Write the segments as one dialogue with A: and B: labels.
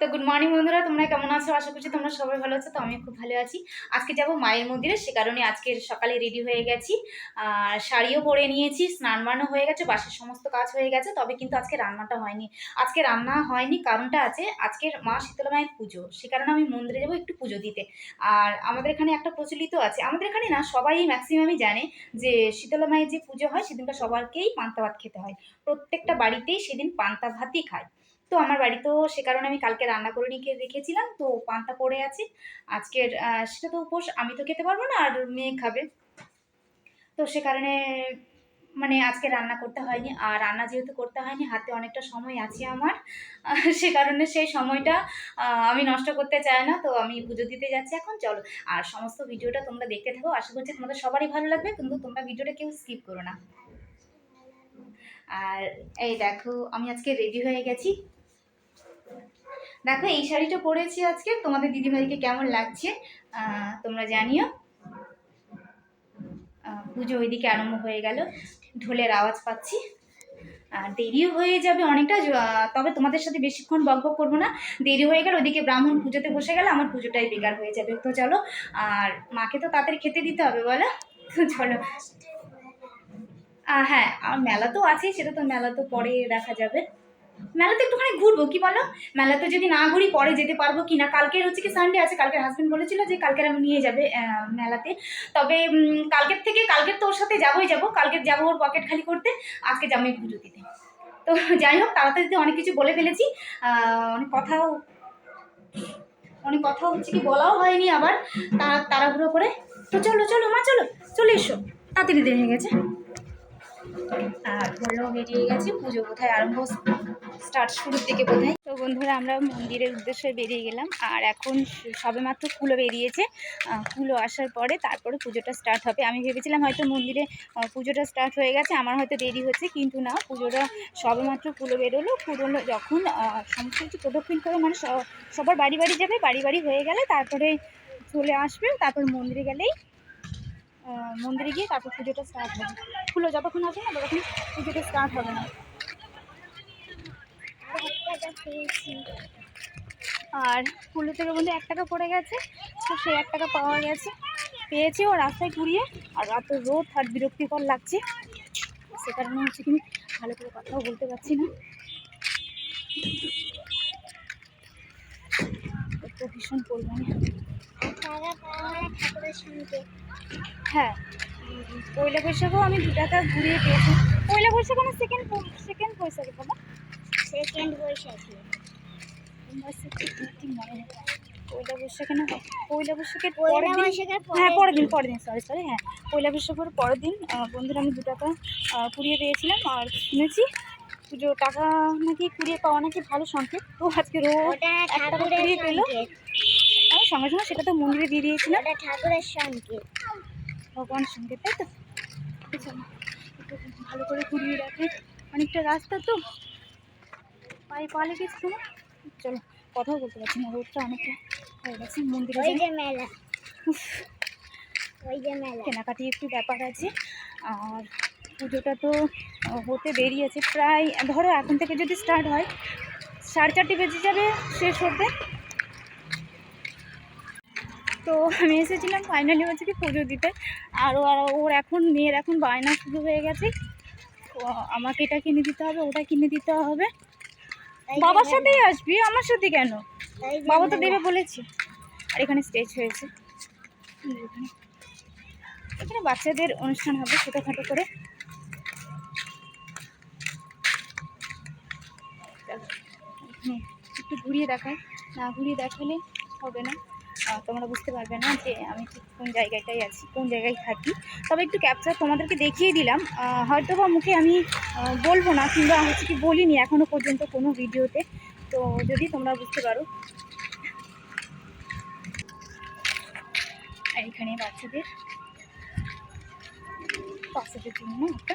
A: তো good morning বন্ধুরা, তোমরা কেমন আছো? আশা করছি তোমরা সবাই ভালো আছো, তো আমি খুব ভালো আছি। আজকে যাব মায়ের মন্দিরে, সে কারণে আজকে সকালে রেডি হয়ে গেছি। আর শাড়িও পরে নিয়েছি, স্নান বানও হয়ে গেছে, বাসের সমস্ত কাজ হয়ে গেছে, তবে কিন্তু আজকে রান্নাটা হয়নি। আজকে রান্না হয়নি, কারণটা আছে আজকের মা শীতলা মায়ের পুজো, সে কারণে আমি মন্দিরে যাব একটু পুজো দিতে। আর আমাদের এখানে একটা প্রচলিত আছে, আমাদের এখানে না সবাই ম্যাক্সিমামই জানে যে শীতলা মায়ের যে পুজো হয়, সেদিনটা সবারকেই পান্তা ভাত খেতে হয়। প্রত্যেকটা বাড়িতেই সেদিন পান্তা ভাতই খায়। তো আমার বাড়িতেও সে কারণে আমি কালকে রান্না করে নিয়ে রেখেছিলাম তো পান্তা পড়ে আছে। আজকের সেটা তো উপোস, আমি তো খেতে পারব না আর মেয়ে খাবে। তো সে কারণে মানে আজকে রান্না করতে হয়নি, আর রান্না যেহেতু করতে হয়নি, হাতে অনেকটা সময় আছে আমার। সে কারণে সেই সময়টা আমি নষ্ট করতে চাই না, তো আমি পুজো দিতে যাচ্ছি এখন, চলো। আর সমস্ত ভিডিওটা তোমরা দেখতে থাকো, আশা করছি তোমাদের সবারই ভালো লাগবে, কিন্তু তোমরা ভিডিওটা কেউ স্কিপ করো না। আর এই দেখো, আমি আজকে রেডি হয়ে গেছি। দেখো, এই শাড়িটা পরেছি আজকে। তোমাদের দিদিভাইকে কেমন লাগছে তোমরা জানিও। পুজো ওইদিকে আরম্ভ হয়ে গেল, ঢোলের আওয়াজ পাচ্ছি। আর দেরিও হয়ে যাবে অনেকটা তবে তোমাদের সাথে বেশিক্ষণ বক বক করব না। দেরি হয়ে গেল ওদিকে ব্রাহ্মণ পুজোতে বসে গেলে, আমার পুজোটাই বেকার হয়ে যাবে। তো চলো, আর মাকে তো তাড়াতাড়ি খেতে দিতে হবে, বলো? তো চলো। হ্যাঁ আর মেলা তো আছেই, সেটা তো মেলা তো পরে দেখা যাবে। মেলাতে একটুখানি ঘুরবো, কি বলো? মেলাতে যদি না ঘুরি, পরে যেতে পারব কি না কালকের হচ্ছে কি সানডে আছে, কালকের হাজবেন্ড বলেছিল যে কালকের আমি নিয়ে যাবে মেলাতে। তবে কালকের থেকে, কালকের তো ওর সাথে যাবোই যাব, কালকের যাব ওর পকেট খালি করতে, আজকে যাব পুজো দিতে। তো যাই হোক তাড়াতাড়িতে অনেক কিছু বলে ফেলেছি অনেক কথাও, অনেক কথা হচ্ছে কি বলাও হয়নি আবার তারা তাড়াহুড়ো করে। তো চলো চলো মা, চলো, চলে এসো। তাড়াতাড়ি দেরি হয়ে গেছে। আর হলো বেরিয়ে গেছে, পুজো কোথায় আরম্ভ স্টার্ট শুরুর দিকে বোধহয়। তো বন্ধুরা, আমরা মন্দিরের উদ্দেশ্যে বেরিয়ে গেলাম, আর এখন সবেমাত্র কুলো বেরিয়েছে। কুলো আসার পরে তারপরে পুজোটা স্টার্ট হবে। আমি ভেবেছিলাম হয়তো মন্দিরে পুজোটা স্টার্ট হয়ে গেছে, আমার হয়তো দেরি হচ্ছে, কিন্তু না, পুজোটা সবেমাত্র কুলো বেরোলো। কুলো যখন সমস্ত কিছু প্রদক্ষিণ করে মানে সবার বাড়ি বাড়ি যাবে, বাড়ি বাড়ি হয়ে গেলে তারপরে চলে আসবে, তারপর মন্দিরে গেলেই মন্দিরে গিয়ে তারপর পুজোটা স্টার্ট হবে। ফুলো যতক্ষণ আসবে না ততক্ষণ পুজোটা স্টার্ট হবে না। আর কুলো থেকে বন্ধু এক টাকা পড়ে গেছে, তো সেই এক টাকা পাওয়া গেছে। পেয়েছি ও রাস্তায় ঘুরিয়ে, আর এত রোদ আর বিরক্তিকর লাগছে। সে কারণে হচ্ছে কি ভালো করে কথাও বলতে পারছি না। তো ভীষণ পরিমাণে। হ্যাঁ। পয়লা বৈশাখও আমি দু টাকা ঘুরিয়ে পেয়েছি। পয়লা বৈশাখ আমার সেকেন্ড সেকেন্ড বৈশাখে বাবা
B: সেকেন্ড বৈশাখী।
A: মনে পয়লা বৈশাখে না পয়লা বৈশাখের পরের দিন হ্যাঁ
B: পরের
A: দিন পরের দিন সরি সরি হ্যাঁ। পয়লা বৈশাখের পরের দিন বন্ধুরা আমি দু টাকা কুড়িয়ে পেয়েছিলাম। আর শুনেছি পুজো টাকা নাকি কুড়িয়ে পাওয়া নাকি ভালো সংকেত। তো আজকে রোজ কুড়িয়ে পেল। আমি সঙ্গে সঙ্গে সেটা তো মন্দিরে দিয়ে দিয়েছিলাম।
B: ঠাকুরের সংকেত।
A: ভগবান সঙ্গে তাই তো? চলো, ভালো করে ঘুরিয়ে রাখে অনেকটা রাস্তা তো? পায়ে পা লেগেছে তোমার? চলো কথাও বলতে পারছি না রোদটা অনেকটা হয়ে গেছে মন্দিরে
B: ওই
A: যাই।
B: যে মেলা। ওই যে মেলা।
A: কেনাকাটি একটু ব্যাপার আছে আর পুজোটা তো হতে দেরি আছে প্রায় ধরো এখন থেকে যদি স্টার্ট হয় সাড়ে চারটে বেজে যাবে শেষ হতে তো আমি এসেছিলাম ফাইনালি হচ্ছে কি পুজো দিতে। আর ওর এখন মেয়ের এখন বায়না শুরু হয়ে গেছে। আমাকে এটা কিনে দিতে হবে ওটা কিনে দিতে হবে। বাবার সাথেই আসবি আমার সাথে কেন? বাবা তো দেবে বলেছি। আর এখানে স্টেজ হয়েছে। এখানে বাচ্চাদের অনুষ্ঠান হবে ছোটোখাটো করে। একটু ঘুরিয়ে দেখাই। না ঘুরিয়ে দেখালে হবে না। তোমরা বুঝতে পারবে না যে আমি ঠিক কোন জায়গাটায় আছি, কোন জায়গায় থাকি। তবে একটু ক্যাপচার তোমাদেরকে দেখিয়ে দিলাম। হয়তো বা মুখে আমি বলব না কিংবা হচ্ছে কি বলিনি এখনও পর্যন্ত কোনো ভিডিওতে। তো যদি তোমরা বুঝতে পারো। এখানে বাচ্চাদের বাচ্চাদের জন্য একটা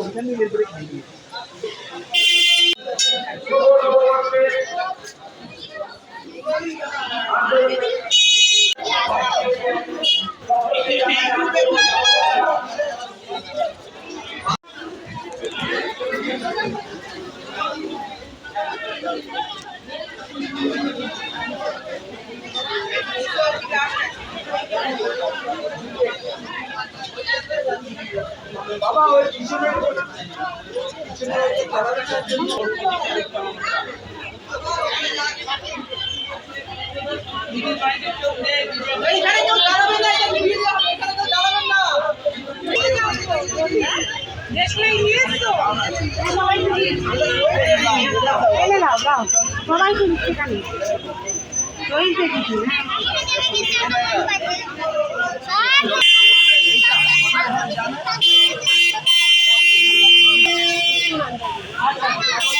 A: ওখানে বের করে খাই
C: এইখানে কেউ দাঁড়াবেন না, এখানে কেউ দাঁড়াবেন না। দেশলাই নিয়ে এসছো?
D: নিচে নিচেও গামলাতে রাখছে তো
E: আচ্ছা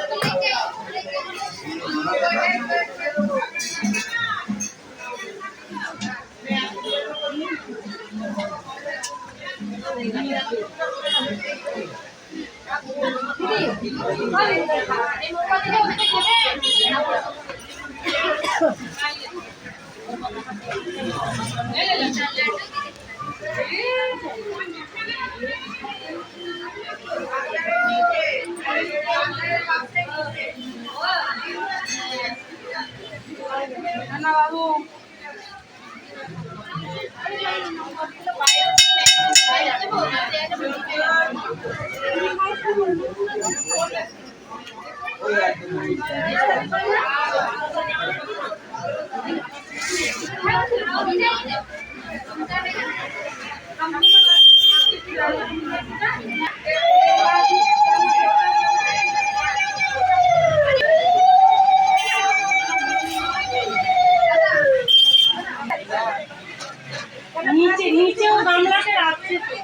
E: শিখি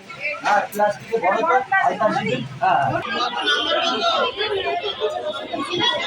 E: হ্যাঁ
C: এখানে যাও, এখানে পুরো পাড়ে চলে যাবে, তোমার দিকে।